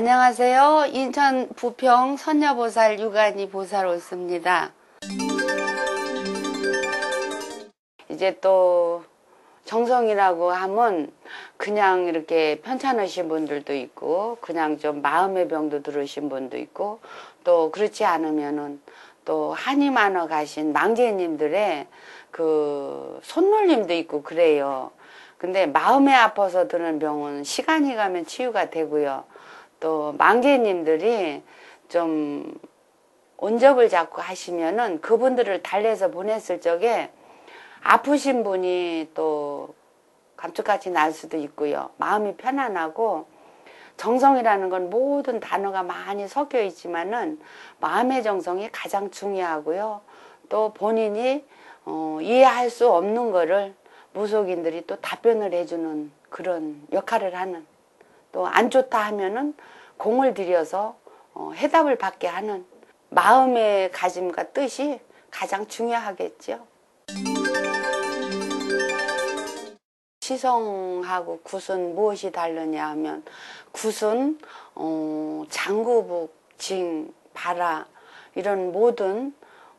안녕하세요. 인천 부평 선녀보살 유관이 보살 오습니다. 이제 또 정성이라고 하면 그냥 이렇게 편찮으신 분들도 있고 그냥 좀 마음의 병도 들으신 분도 있고 또 그렇지 않으면은 또 한이 많아 가신 망제님들의 그 손놀림도 있고 그래요. 근데 마음에 아파서 드는 병은 시간이 가면 치유가 되고요. 또 망제님들이 좀 온접을 잡고 하시면은 그분들을 달래서 보냈을 적에 아프신 분이 또 감쪽같이 날 수도 있고요. 마음이 편안하고 정성이라는 건 모든 단어가 많이 섞여 있지만은 마음의 정성이 가장 중요하고요. 또 본인이 어, 이해할 수 없는 거를 무속인들이 또 답변을 해주는 그런 역할을 하는 또 안 좋다 하면은 공을 들여서 어, 해답을 받게 하는 마음의 가짐과 뜻이 가장 중요하겠죠. 시성하고 굿은 무엇이 다르냐 하면 굿은 어, 장구북, 징, 바라 이런 모든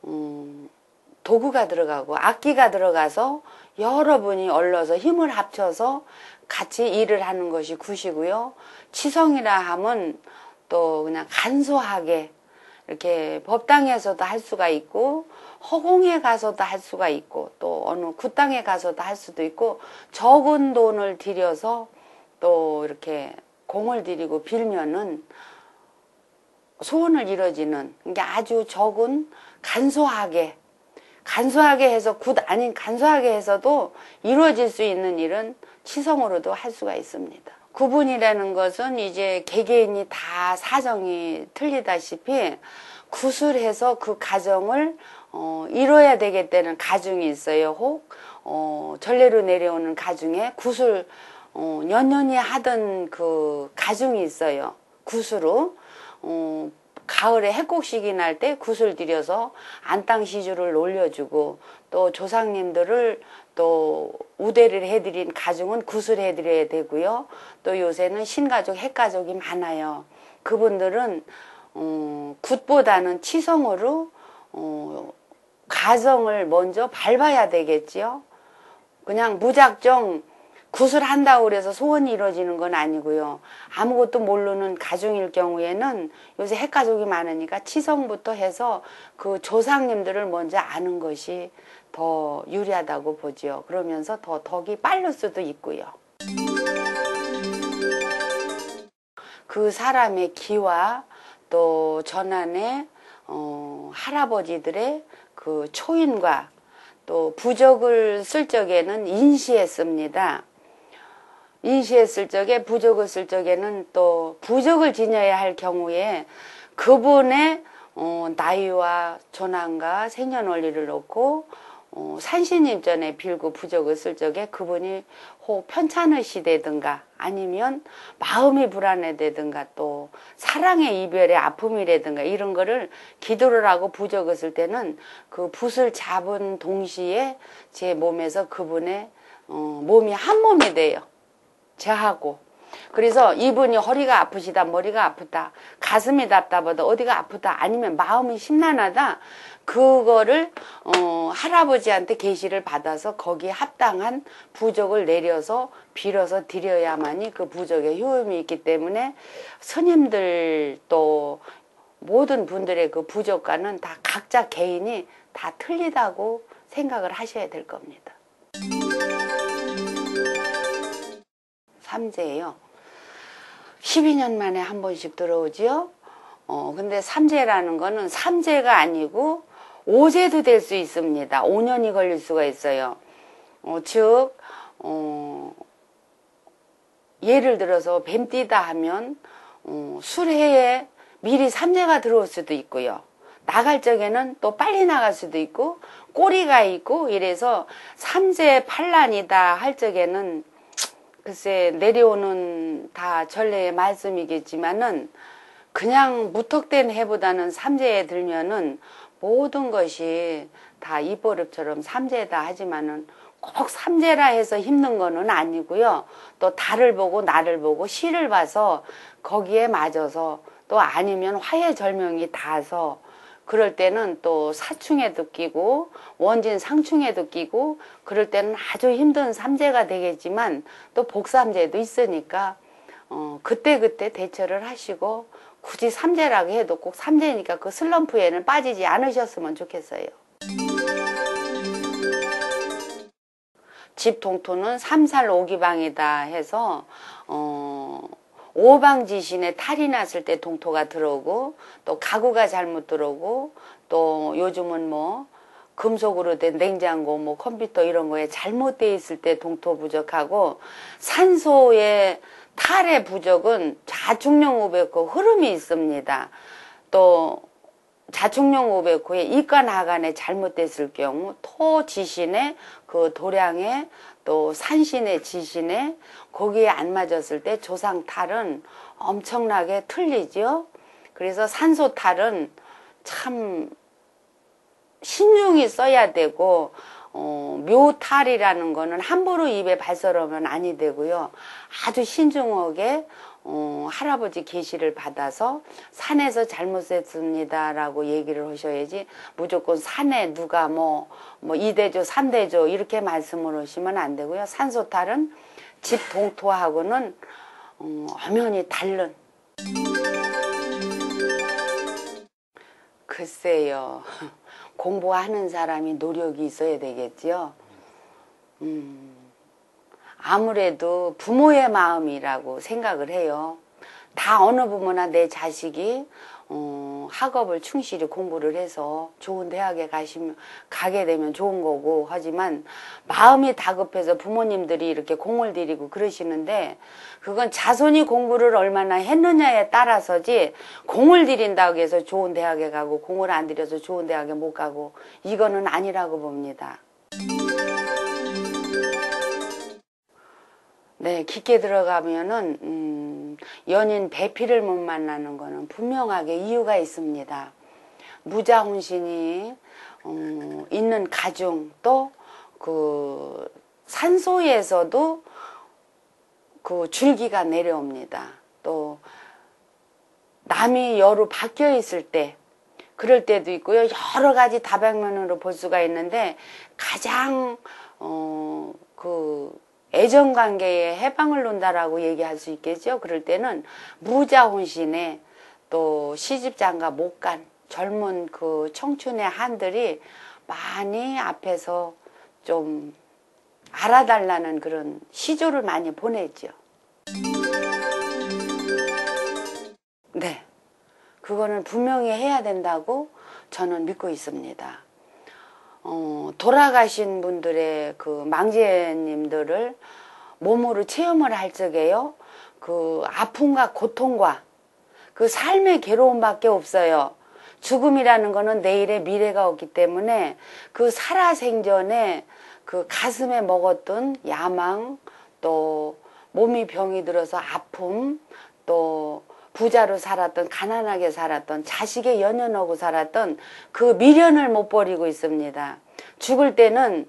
음, 도구가 들어가고 악기가 들어가서 여러분이 얼러서 힘을 합쳐서 같이 일을 하는 것이 굿이고요. 치성이라 하면 또 그냥 간소하게 이렇게 법당에서도 할 수가 있고 허공에 가서도 할 수가 있고 또 어느 굿당에 가서도 할 수도 있고 적은 돈을 들여서 또 이렇게 공을 들이고 빌면은 소원을 이뤄지는 게 아주 적은 간소하게 간소하게 해서 굿 아닌 간소하게 해서도 이루어질 수 있는 일은 치성으로도 할 수가 있습니다. 구분이라는 것은 이제 개개인이 다 사정이 틀리다시피 구술해서 그 가정을 어, 이뤄야 되겠다는 가중이 있어요. 혹 어, 전례로 내려오는 가중에 구술 어, 년년이 하던 그 가중이 있어요. 구수로 어, 가을에 해곡식이 날때 구슬 들여서 안땅 시주를 올려주고 또 조상님들을 또 우대를 해드린 가중은 구슬 해드려야 되고요. 또 요새는 신가족, 핵가족이 많아요. 그분들은 어, 굿보다는 치성으로 어, 가정을 먼저 밟아야 되겠지요. 그냥 무작정 구슬한다고 그래서 소원이 이루어지는 건 아니고요. 아무것도 모르는 가중일 경우에는 요새 핵가족이 많으니까 치성부터 해서 그 조상님들을 먼저 아는 것이 더 유리하다고 보지요. 그러면서 더 덕이 빠를 수도 있고요. 그 사람의 기와 또 전안의 어, 할아버지들의 그 초인과 또 부적을 쓸 적에는 인시했습니다. 인시했을 적에 부적을 쓸 적에는 또 부적을 지녀야 할 경우에 그분의 어, 나이와 조난과 생년월일을 놓고 어, 산신입전에 빌고 부적을 쓸 적에 그분이 혹 편찮으시다든가 아니면 마음이 불안해되든가 또 사랑의 이별의 아픔이라든가 이런 거를 기도를 하고 부적을 쓸 때는 그 붓을 잡은 동시에 제 몸에서 그분의 어, 몸이 한 몸이 돼요. 제하고 그래서 이분이 허리가 아프시다 머리가 아프다 가슴이 답답하다 어디가 아프다 아니면 마음이 심란하다 그거를 어, 할아버지한테 계시를 받아서 거기에 합당한 부적을 내려서 빌어서 드려야만이 그 부적에 효험이 있기 때문에 스님들 또 모든 분들의 그 부적과는 다 각자 개인이 다 틀리다고 생각을 하셔야 될 겁니다. 삼재예요. 12년 만에 한 번씩 들어오지요. 어, 근데 삼재라는 거는 삼재가 아니고 오재도 될 수 있습니다. 5년이 걸릴 수가 있어요. 어, 즉, 어, 예를 들어서 뱀띠다 하면 어, 술해에 미리 삼재가 들어올 수도 있고요. 나갈 적에는 또 빨리 나갈 수도 있고 꼬리가 있고 이래서 삼재 팔란이다 할 적에는 글쎄 내려오는 다 전례의 말씀이겠지만은 그냥 무턱된 해보다는 삼재에 들면은 모든 것이 다 이보릅처럼 삼재다 하지만은 꼭 삼재라 해서 힘든 거는 아니고요. 또 달을 보고 나를 보고 시를 봐서 거기에 맞아서 또 아니면 화해절명이 닿아서 그럴 때는 또 사충에도 끼고 원진 상충에도 끼고 그럴 때는 아주 힘든 삼재가 되겠지만 또 복삼재도 있으니까 어 그때그때 대처를 하시고 굳이 삼재라고 해도 꼭 삼재니까 그 슬럼프에는 빠지지 않으셨으면 좋겠어요. 집 동토는 삼살 오기방이다 해서 어 오방지신에 탈이 났을 때 동토가 들어오고 또 가구가 잘못 들어오고 또 요즘은 뭐 금속으로 된 냉장고 뭐 컴퓨터 이런 거에 잘못돼 있을 때 동토 부족하고 산소의 탈의 부족은 자충령 오백호 흐름이 있습니다. 또 자충령 오백호에 이관 하간에 잘못됐을 경우 토 지신에 그 도량에 또 산신의 지신에 거기에 안 맞았을 때 조상 탈은 엄청나게 틀리죠. 그래서 산소 탈은 참 신중히 써야 되고 어, 묘탈이라는 거는 함부로 입에 발설하면 아니 되고요. 아주 신중하게 어, 할아버지 계시를 받아서 산에서 잘못했습니다라고 얘기를 하셔야지 무조건 산에 누가 뭐, 뭐 이대조, 삼대조 이렇게 말씀을 하시면 안 되고요. 산소탈은 집 동토하고는 어, 엄연히 다른 글쎄요. 공부하는 사람이 노력이 있어야 되겠지요. 음, 아무래도 부모의 마음이라고 생각을 해요. 다 어느 부모나 내 자식이 어, 학업을 충실히 공부를 해서 좋은 대학에 가시면 가게 되면 좋은 거고 하지만 마음이 다급해서 부모님들이 이렇게 공을 들이고 그러시는데 그건 자손이 공부를 얼마나 했느냐에 따라서지 공을 들인다고 해서 좋은 대학에 가고 공을 안 들여서 좋은 대학에 못 가고 이거는 아니라고 봅니다. 네, 깊게 들어가면은 음, 연인 배필을 못 만나는 거는 분명하게 이유가 있습니다. 무자혼신이 어, 있는 가정 또그 산소에서도 그 줄기가 내려옵니다. 또 남이 여로 바뀌어 있을 때 그럴 때도 있고요. 여러 가지 다방면으로 볼 수가 있는데 가장 어그 애정 관계에 해방을 놓는다라고 얘기할 수 있겠죠. 그럴 때는 무자 혼신에 또 시집장가 못 간 젊은 그 청춘의 한들이 많이 앞에서 좀 알아달라는 그런 시조를 많이 보내죠. 네. 그거는 분명히 해야 된다고 저는 믿고 있습니다. 어, 돌아가신 분들의 그 망제님들을 몸으로 체험을 할 적에요. 그 아픔과 고통과 그 삶의 괴로움밖에 없어요. 죽음이라는 거는 내일의 미래가 없기 때문에 그 살아생전에 그 가슴에 먹었던 야망 또 몸이 병이 들어서 아픔 또 부자로 살았던 가난하게 살았던 자식의 연연하고 살았던 그 미련을 못 버리고 있습니다. 죽을 때는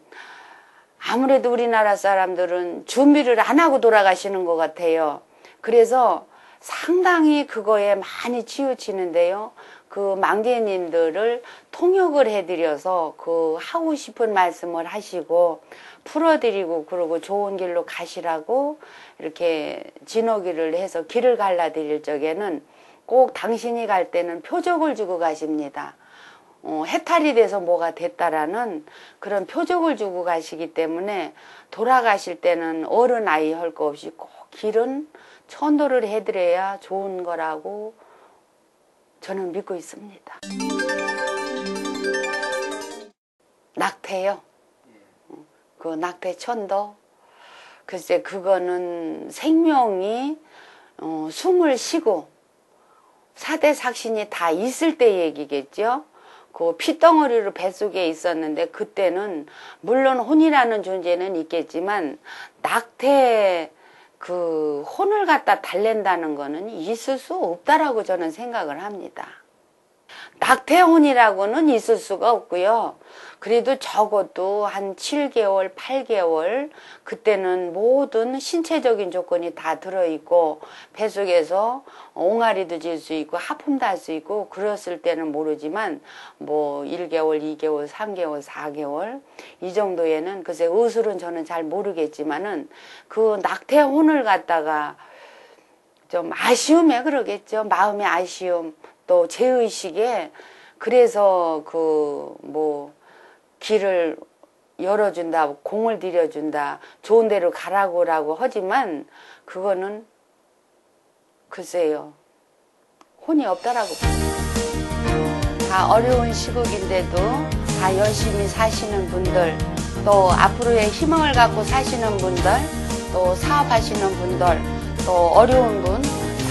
아무래도 우리나라 사람들은 준비를 안 하고 돌아가시는 것 같아요. 그래서 상당히 그거에 많이 치우치는데요. 그 망제님들을 통역을 해드려서 그 하고 싶은 말씀을 하시고 풀어드리고 그러고 좋은 길로 가시라고 이렇게 진호기를 해서 길을 갈라드릴 적에는 꼭 당신이 갈 때는 표적을 주고 가십니다. 어, 해탈이 돼서 뭐가 됐다라는 그런 표적을 주고 가시기 때문에 돌아가실 때는 어른 아이 할 거 없이 꼭 길은 천도를 해드려야 좋은 거라고 저는 믿고 있습니다. 낙태요. 그 낙태 천도. 글쎄 그거는 생명이 어, 숨을 쉬고 사대 삭신이 다 있을 때 얘기겠죠. 그 피덩어리로 뱃속에 있었는데 그때는 물론 혼이라는 존재는 있겠지만 낙태 그 혼을 갖다 달랜다는 거는 있을 수 없다라고 저는 생각을 합니다. 낙태혼이라고는 있을 수가 없고요. 그래도 적어도 한 7개월, 8개월 그때는 모든 신체적인 조건이 다 들어있고 뱃속에서 옹알이도 질 수 있고 하품도 할 수 있고 그랬을 때는 모르지만 뭐 1개월, 2개월, 3개월, 4개월 이 정도에는 글쎄 의술은 저는 잘 모르겠지만은 그 낙태혼을 갖다가 좀 아쉬움에 그러겠죠. 마음의 아쉬움 또 죄의식에 그래서 그 뭐 길을 열어준다 공을 들여준다 좋은 데로 가라고라고 하지만 그거는 글쎄요 혼이 없다라고. 다 어려운 시국인데도 다 열심히 사시는 분들 또 앞으로의 희망을 갖고 사시는 분들 또 사업하시는 분들 또 어려운 분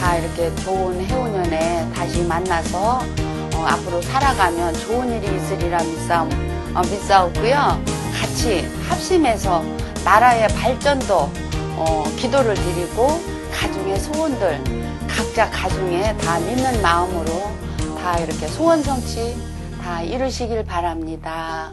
다 이렇게 좋은 해운년에 다시 만나서 어, 앞으로 살아가면 좋은 일이 있으리라 믿사오, 어, 믿사오고요. 같이 합심해서 나라의 발전도 어, 기도를 드리고 가중의 소원들 각자 가중에 다 믿는 마음으로 다 이렇게 소원 성취 다 이루시길 바랍니다.